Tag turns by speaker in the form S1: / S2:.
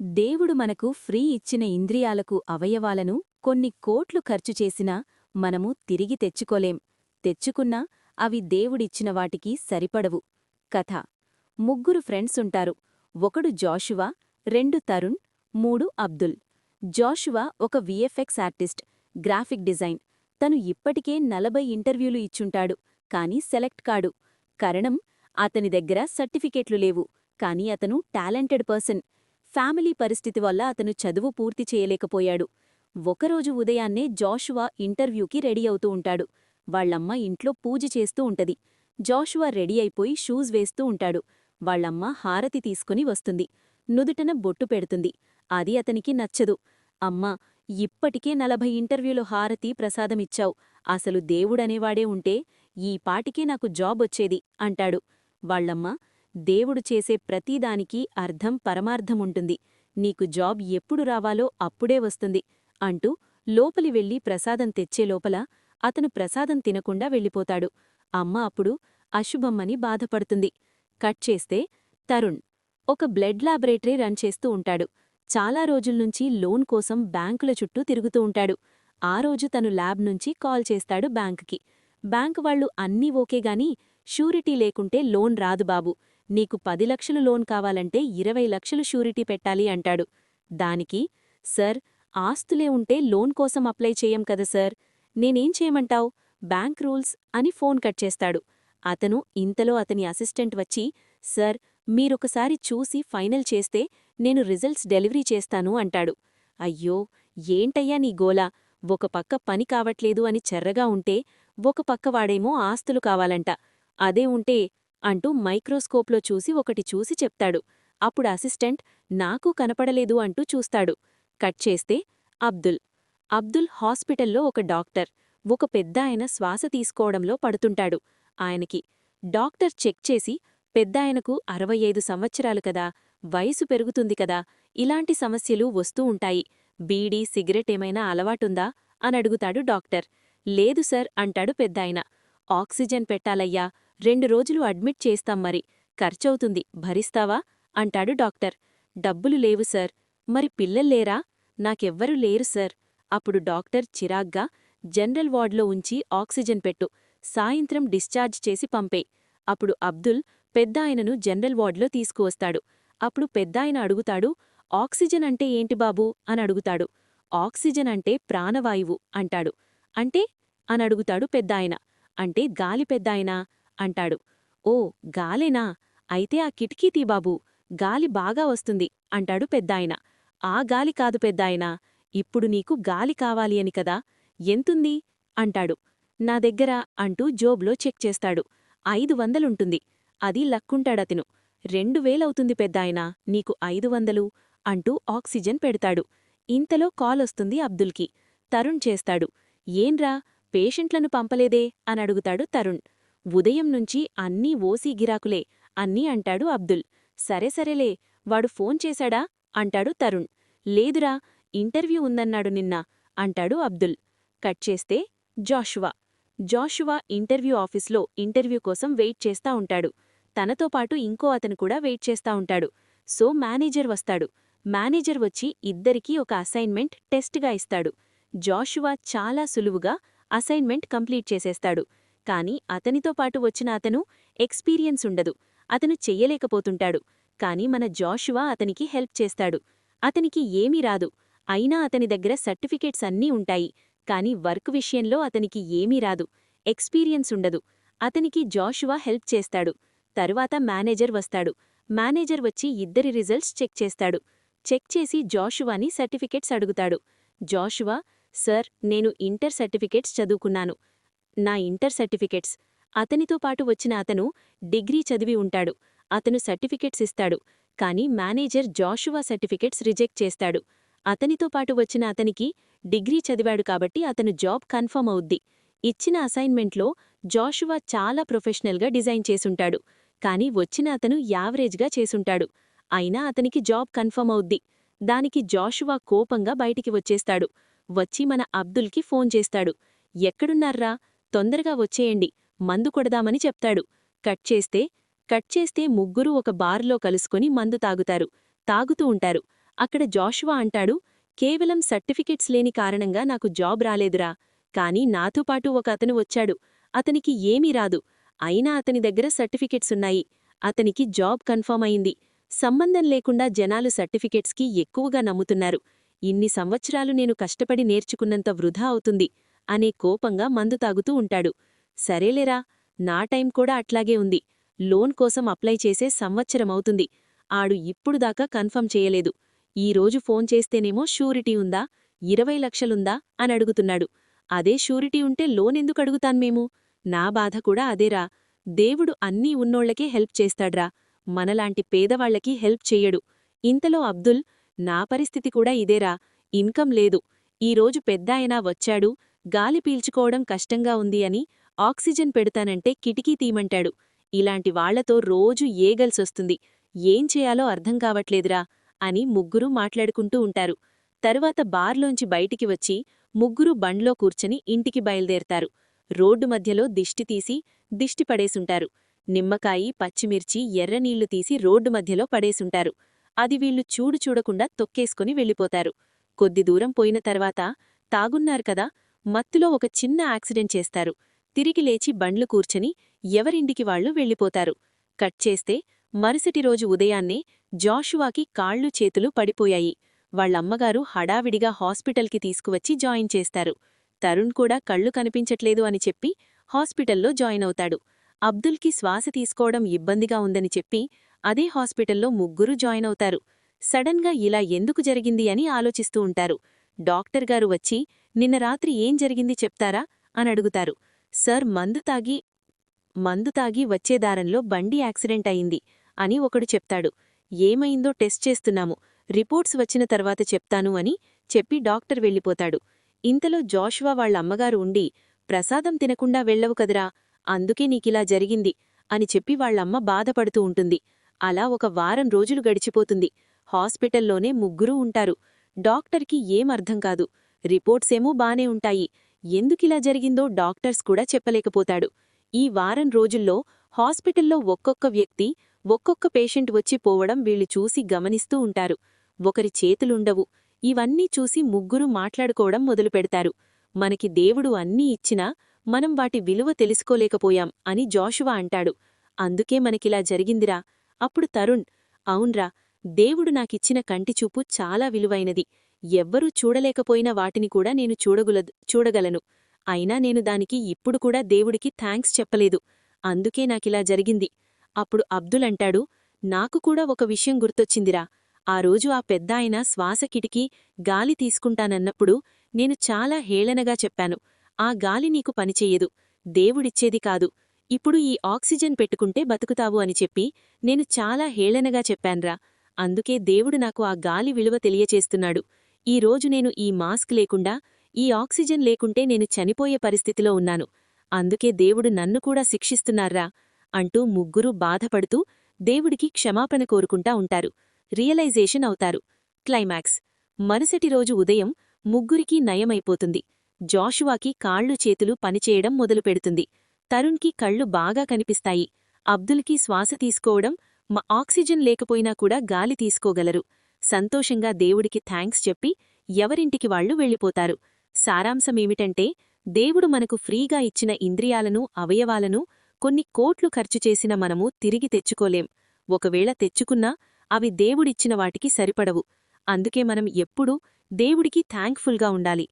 S1: దేవుడు మనకు ఫ్రీ ఇచ్చిన ఇంద్రియాలకు అవయవాలను కొన్ని కోట్లు ఖర్చు చేసినా మనము తిరిగి తెచ్చుకోలేం. తెచ్చుకున్నా అవి దేవుడిచ్చిన వాటికి సరిపడవు. కథ. ముగ్గురు ఫ్రెండ్స్ ఉంటారు. ఒకడు జాషువా రెండు తరుణ్ మూడు అబ్దుల్. జాషువా ఒక విఎఫ్ఎక్స్ ఆర్టిస్ట్ గ్రాఫిక్ డిజైన్. తను ఇప్పటికే నలభై ఇంటర్వ్యూలు ఇచ్చుంటాడు కాని సెలెక్ట్ కాడు. కారణం అతని దగ్గర సర్టిఫికేట్లు లేవు కాని అతను టాలెంటెడ్ పర్సన్. ఫ్యామిలీ పరిస్థితి వల్ల అతను చదువు పూర్తి చేయలేకపోయాడు. ఒకరోజు ఉదయాన్నే జాషువా ఇంటర్వ్యూకి రెడీ అవుతూ ఉంటాడు. వాళ్ళమ్మ ఇంట్లో పూజ చేస్తూ ఉంటది. జాషువా రెడీ అయిపోయి షూస్ వేస్తూ ఉంటాడు. వాళ్ళమ్మ హారతి తీసుకుని వస్తుంది. నుదుటన బొట్టు పెడుతుంది. అది అతనికి నచ్చదు. అమ్మా ఇప్పటికే నలభై ఇంటర్వ్యూలో హారతి ప్రసాదమిచ్చావు. అసలు దేవుడనేవాడే ఉంటే ఈ పాటికే నాకు జాబ్ వచ్చేది అంటాడు. వాళ్ళమ్మ దేవుడు చేసే ప్రతిదానికి అర్థం పరమార్థముంటుంది. నీకు జాబ్ ఎప్పుడు రావాలో అప్పుడే వస్తుంది అంటూ లోపలి వెళ్ళి ప్రసాదం తెచ్చే లోపల అతను ప్రసాదం తినకుండా వెళ్ళిపోతాడు. అమ్మ అప్పుడు అశుభమ్మని బాధపడుతుంది. కట్ చేస్తే తరుణ్ ఒక బ్లడ్ లాబొరేటరీ రన్ చేస్తూ ఉంటాడు. చాలా రోజుల్నుంచి లోన్ కోసం బ్యాంకుల చుట్టూ తిరుగుతూ ఉంటాడు. ఆ రోజు తను ల్యాబ్ నుంచి కాల్ చేస్తాడు బ్యాంకుకి. బ్యాంకు వాళ్ళు అన్నీ ఓకేగాని షూరిటీ లేకుంటే లోన్ రాదు బాబు. నీకు పది లక్షలు లోన్ కావాలంటే ఇరవై లక్షలు షూరిటీ పెట్టాలి అంటాడు. దానికి సర్ ఆస్తులే ఉంటే లోన్ కోసం అప్లై చేయం కదా సార్. నేనేం చేయమంటావ్? బ్యాంక్ రూల్స్ అని ఫోన్ కట్ చేస్తాడు. అతను ఇంతలో అతని అసిస్టెంట్ వచ్చి సర్ మీరొకసారి చూసి ఫైనల్ చేస్తే నేను రిజల్ట్స్ డెలివరీ చేస్తాను అంటాడు. అయ్యో ఏంటయ్యా నీ గోలా? ఒక పక్క పని కావట్లేదు అని చెర్రగా ఉంటే ఒక పక్క వాడేమో ఆస్తులు కావాలంట. అదే ఉంటే అంటూ మైక్రోస్కోప్లో చూసి ఒకటి చూసి చెప్తాడు. అప్పుడు అసిస్టెంట్ నాకు కనపడలేదు అంటూ చూస్తాడు. కట్ చేస్తే అబ్దుల్. అబ్దుల్ హాస్పిటల్లో ఒక డాక్టర్. ఒక పెద్దాయన శ్వాస తీసుకోవడంలో పడుతుంటాడు. ఆయనకి డాక్టర్ చెక్ చేసి పెద్దాయనకు అరవై ఐదు సంవత్సరాలు కదా. వయసు పెరుగుతుంది కదా. ఇలాంటి సమస్యలు వస్తూ ఉంటాయి. బీడీ సిగరెట్ ఏమైనా అలవాటుందా అనడుగుతాడు డాక్టర్. లేదు సర్ అంటాడు పెద్దాయన. ఆక్సిజన్ పెట్టాలయ్యా. రెండు రోజులు అడ్మిట్ చేస్తాం మరి. ఖర్చవుతుంది. భరిస్తావా? అంటాడు డాక్టర్. డబ్బులు లేవు సార్. మరి పిల్లల్లేరా నాకెవ్వరూ లేరు సార్. అప్పుడు డాక్టర్ చిరాగ్గా జనరల్ వార్డ్లో ఉంచి ఆక్సిజన్ పెట్టు. సాయంత్రం డిశ్చార్జ్ చేసి పంపే. అప్పుడు అబ్దుల్ పెద్దాయనను జనరల్ వార్డ్లో తీసుకువస్తాడు. అప్పుడు పెద్దాయన అడుగుతాడు ఆక్సిజన్ అంటే ఏంటి బాబూ? అని అడుగుతాడు. ఆక్సిజన్ అంటే ప్రాణవాయువు అంటాడు. అంటే? అనడుగుతాడు పెద్దాయన. అంటే గాలి పెద్దాయనా? అంటాడు. ఓ గాలేనా? అయితే ఆ కిటికీ తీబాబు గాలి బాగా వస్తుంది అంటాడు పెద్దాయన. ఆ గాలి కాదు పెద్దాయనా. ఇప్పుడు నీకు గాలి కావాలి అని కదా. ఎంతుంది అంటాడు. నా దగ్గర అంటూ జోబ్లో చెక్ చేస్తాడు. ఐదు వందలుంటుంది. అది లక్కుంటాడతను రెండు వేలవుతుంది పెద్దాయనా. నీకు ఐదు వందలు అంటూ ఆక్సిజన్ పెడతాడు. ఇంతలో కాలొస్తుంది అబ్దుల్కి. తరుణ్ చేస్తాడు. ఏన్రా? పేషెంట్లను పంపలేదే అనడుగుతాడు తరుణ్. ఉదయం నుంచి అన్నీ ఓసీ గిరాకులే అన్నీ అంటాడు అబ్దుల్. సరే సరేలే వాడు ఫోన్ చేశాడా? అంటాడు తరుణ్. లేదురా ఇంటర్వ్యూ ఉందన్నాడు నిన్న అంటాడు అబ్దుల్. కట్ చేస్తే జాషువా. జాషువా ఇంటర్వ్యూ ఆఫీస్లో ఇంటర్వ్యూ కోసం వెయిట్ చేస్తా ఉంటాడు. తనతో పాటు ఇంకో అతను కూడా వెయిట్ చేస్తా ఉంటాడు. సో మేనేజర్ వస్తాడు. మేనేజర్ వచ్చి ఇద్దరికీ ఒక అసైన్మెంట్ టెస్ట్గా ఇస్తాడు. జాషువా చాలా సులువుగా అసైన్మెంట్ కంప్లీట్ చేసేస్తాడు. కాని అతనితో పాటు వచ్చిన అతను ఎక్స్పీరియన్స్ ఉండదు. అతను చెయ్యలేకపోతుంటాడు. కాని మన జాషువా అతనికి హెల్ప్ చేస్తాడు. అతనికి ఏమీ రాదు. అయినా అతని దగ్గర సర్టిఫికేట్స్ అన్నీ ఉంటాయి. కాని వర్క్ విషయంలో అతనికి ఏమీ రాదు. ఎక్స్పీరియన్స్ ఉండదు. అతనికి జాషువా హెల్ప్ చేస్తాడు. తరువాత మేనేజర్ వస్తాడు. మేనేజర్ వచ్చి ఇద్దరి రిజల్ట్స్ చెక్ చేస్తాడు. చెక్ చేసి జాషువాని సర్టిఫికేట్స్ అడుగుతాడు. జాషువా సర్ నేను ఇంటర్ సర్టిఫికేట్స్ చదువుకున్నాను. నా ఇంటర్ సర్టిఫికెట్స్. అతనితో పాటు వచ్చిన అతను డిగ్రీ చదివి ఉంటాడు. అతను సర్టిఫికెట్స్ ఇస్తాడు. కాని మేనేజర్ జాషువా సర్టిఫికెట్స్ రిజెక్ట్ చేస్తాడు. అతనితో పాటు వచ్చిన అతనికి డిగ్రీ చదివాడు కాబట్టి అతను జాబ్ కన్ఫర్మ్ అవుద్ది. ఇచ్చిన అసైన్మెంట్లో జాషువా చాలా ప్రొఫెషనల్గా డిజైన్ చేసుంటాడు. కాని వచ్చిన అతను యావరేజ్గా చేసుంటాడు. అయినా అతనికి జాబ్ కన్ఫర్మ్ అవుద్ది. దానికి జాషువా కోపంగా బయటికి వచ్చేస్తాడు. వచ్చి మన అబ్దుల్కి ఫోన్ చేస్తాడు. ఎక్కడున్నార్రా? తొందరగా వచ్చేయండి. మందు కొడదామని చెప్తాడు. కట్ చేస్తే కట్ చేస్తే ముగ్గురూ ఒక బార్లో కలుసుకుని మందు తాగుతారు. తాగుతూ ఉంటారు.
S2: అక్కడ జాషువా అంటాడు కేవలం సర్టిఫికెట్స్ లేని కారణంగా నాకు జాబ్ రాలేదురా. కానీ నాతో పాటు ఒక అతను వచ్చాడు. అతనికి ఏమీ రాదు. అయినా అతని దగ్గర సర్టిఫికెట్సున్నాయి అతనికి జాబ్ కన్ఫర్మ్ అయింది. సంబంధం లేకుండా జనాలు సర్టిఫికెట్స్కి ఎక్కువగా నమ్ముతున్నారు. ఇన్ని సంవత్సరాలు నేను కష్టపడి నేర్చుకున్నంత వృధా అవుతుంది. అనే కోపంగా మందు తాగుతూ ఉంటాడు. సరేలేరా నా టైం కూడా అట్లాగే ఉంది. లోన్ కోసం అప్లై చేసే సంవత్సరమవుతుంది ఆడు ఇప్పుడు దాకా కన్ఫర్మ్ చేయలేదు. ఈ రోజు ఫోన్ చేస్తేనేమో షూరిటీ ఉందా? ఇరవై లక్షలుందా? అని అడుగుతున్నాడు. అదే షూరిటీ ఉంటే లోన్ ఎందుకు అడుగుతాను మేము? నా బాధ కూడా అదేరా. దేవుడు అన్నీ ఉన్నోళ్ళకే హెల్ప్ చేస్తాడ్రా. మనలాంటి పేదవాళ్ళకి హెల్ప్ చెయ్యడు ఇంతలో అబ్దుల్ నా పరిస్థితి కూడా ఇదేరా. ఇన్కం లేదు. ఈరోజు పెద్దాయనా వచ్చాడు. గాలి పీల్చుకోవడం కష్టంగా ఉంది అని ఆక్సిజన్ పెడతానంటే కిటికీ తీమంటాడు ఇలాంటి వాళ్ళతో రోజు ఏగల్సొస్తుంది. ఏం చేయాలో అర్థం కావట్లేదురా అని ముగ్గురూ మాట్లాడుకుంటూ ఉంటారు. తరువాత బార్లోంచి బయటికి వచ్చి ముగ్గురు బండ్లో కూర్చొని ఇంటికి బయలుదేరతారు. రోడ్డు మధ్యలో దిష్టి తీసి దిష్టి పడేసుంటారు. నిమ్మకాయి పచ్చిమిర్చి ఎర్రనీళ్ళు తీసి రోడ్డు మధ్యలో పడేసుంటారు. అది వీళ్ళు చూడు చూడకుండా తొక్కేసుకుని వెళ్ళిపోతారు. కొద్ది దూరం పోయిన తర్వాత తాగున్నారు కదా మత్తులో ఒక చిన్న యాక్సిడెంట్ చేస్తారు. తిరిగి లేచి బండ్లు కూర్చని ఎవరింటికి వాళ్ళు వెళ్ళిపోతారు. కట్ చేస్తే మరుసటి రోజు ఉదయాన్నే జాషువాకి కాళ్ళు చేతులు పడిపోయాయి. వాళ్ళమ్మగారు హడావిడిగా హాస్పిటల్కి తీసుకువచ్చి జాయిన్ చేస్తారు. తరుణ్ కూడా కళ్ళు కనిపించట్లేదు అని చెప్పి హాస్పిటల్లో జాయిన్ అవుతాడు. అబ్దుల్కి శ్వాస తీసుకోవడం ఇబ్బందిగా ఉందని చెప్పి అదే హాస్పిటల్లో ముగ్గురు జాయిన్ అవుతారు. సడన్గా ఇలా ఎందుకు జరిగింది అని ఆలోచిస్తూ ఉంటారు. డాక్టర్ గారు వచ్చి నిన్న రాత్రి ఏం జరిగింది చెప్తారా? అని అడుగుతారు. సర్ మందు తాగి మందు తాగి వచ్చే దారంలో బండి యాక్సిడెంట్ అయింది అని ఒకడు చెప్తాడు. ఏమైందో టెస్ట్ చేస్తున్నాము. రిపోర్ట్స్ వచ్చిన తర్వాత చెప్తాను అని చెప్పి డాక్టర్ వెళ్ళిపోతాడు. ఇంతలో జోష్వా వాళ్ళ అమ్మగారు ఉండి ప్రసాదం తినకుండా వెళ్ళవు కదరా అందుకే నీకిలా జరిగింది అని చెప్పి వాళ్ళమ్మ బాధపడుతూ ఉంటుంది. అలా ఒక వారం రోజులు గడిచిపోతుంది. హాస్పిటల్లోనే ముగ్గురూ ఉంటారు. డాక్టర్కి ఏం కాదు. కాదు రిపోర్ట్సేమో బానే ఉంటాయి. ఎందుకిలా జరిగిందో డాక్టర్స్ కూడా చెప్పలేకపోతాడు. ఈ వారం రోజుల్లో హాస్పిటల్లో ఒక్కొక్క వ్యక్తి ఒక్కొక్క పేషెంట్ వచ్చి పోవడం వీళ్ళు చూసి గమనిస్తూ ఉంటారు. ఒకరి చేతులుండవు. ఇవన్నీ చూసి ముగ్గురు మాట్లాడుకోవడం మొదలుపెడతారు. మనకి దేవుడు అన్నీ ఇచ్చినా మనం వాటి విలువ తెలుసుకోలేకపోయాం అని జోషువా అంటాడు. అందుకే మనకిలా జరిగిందిరా. అప్పుడు తరుణ్ అవున్రా దేవుడు నాకిచ్చిన కంటిచూపు చాలా విలువైనది. ఎవ్వరూ చూడలేకపోయిన వాటిని కూడా నేను చూడగలదు చూడగలను. అయినా నేను దానికి ఇప్పుడు కూడా దేవుడికి థ్యాంక్స్ చెప్పలేదు. అందుకే నాకిలా జరిగింది. అప్పుడు అబ్దుల్ అంటాడు నాకు కూడా ఒక విషయం గుర్తొచ్చిందిరా. ఆ రోజు ఆ పెద్దాయన శ్వాస కిటికీ గాలి తీసుకుంటానన్నప్పుడు నేను చాలా హేళనగా చెప్పాను. ఆ గాలి నీకు పనిచెయ్యదు దేవుడిచ్చేది కాదు. ఇప్పుడు ఈ ఆక్సిజన్ పెట్టుకుంటే బతుకుతావు అని చెప్పి నేను చాలా హేళనగా చెప్పాన్రా. అందుకే దేవుడు నాకు ఆ గాలి విలువ తెలియచేస్తున్నాడు. ఈ రోజు నేను ఈ మాస్క్ లేకుండా ఈ ఆక్సిజన్ లేకుంటే నేను చనిపోయే పరిస్థితిలో ఉన్నాను. అందుకే దేవుడు నన్ను కూడా శిక్షిస్తున్నారా? అంటూ ముగ్గురూ బాధపడుతూ దేవుడికి క్షమాపణ కోరుకుంటా ఉంటారు. రియలైజేషన్ అవుతారు. క్లైమాక్స్. మరుసటి రోజు ఉదయం ముగ్గురికీ నయమైపోతుంది. జాషువాకి కాళ్ళు చేతులు పనిచేయడం మొదలుపెడుతుంది. తరుణ్కి కళ్ళు బాగా కనిపిస్తాయి. అబ్దుల్కి శ్వాస తీసుకోవడం మా ఆక్సిజన్ లేకపోయినా కూడా గాలి తీసుకోగలరు. సంతోషంగా దేవుడికి థ్యాంక్స్ చెప్పి ఎవరింటికి వాళ్ళు వెళ్ళిపోతారు. సారాంశమేమిటంటే దేవుడు మనకు ఫ్రీగా ఇచ్చిన ఇంద్రియాలను అవయవాలను కొన్ని కోట్లు ఖర్చు చేసిన మనము తిరిగి తెచ్చుకోలేం. ఒకవేళ తెచ్చుకున్నా అవి దేవుడిచ్చిన వాటికి సరిపడవు. అందుకే మనం ఎప్పుడూ దేవుడికి థ్యాంక్ఫుల్గా ఉండాలి.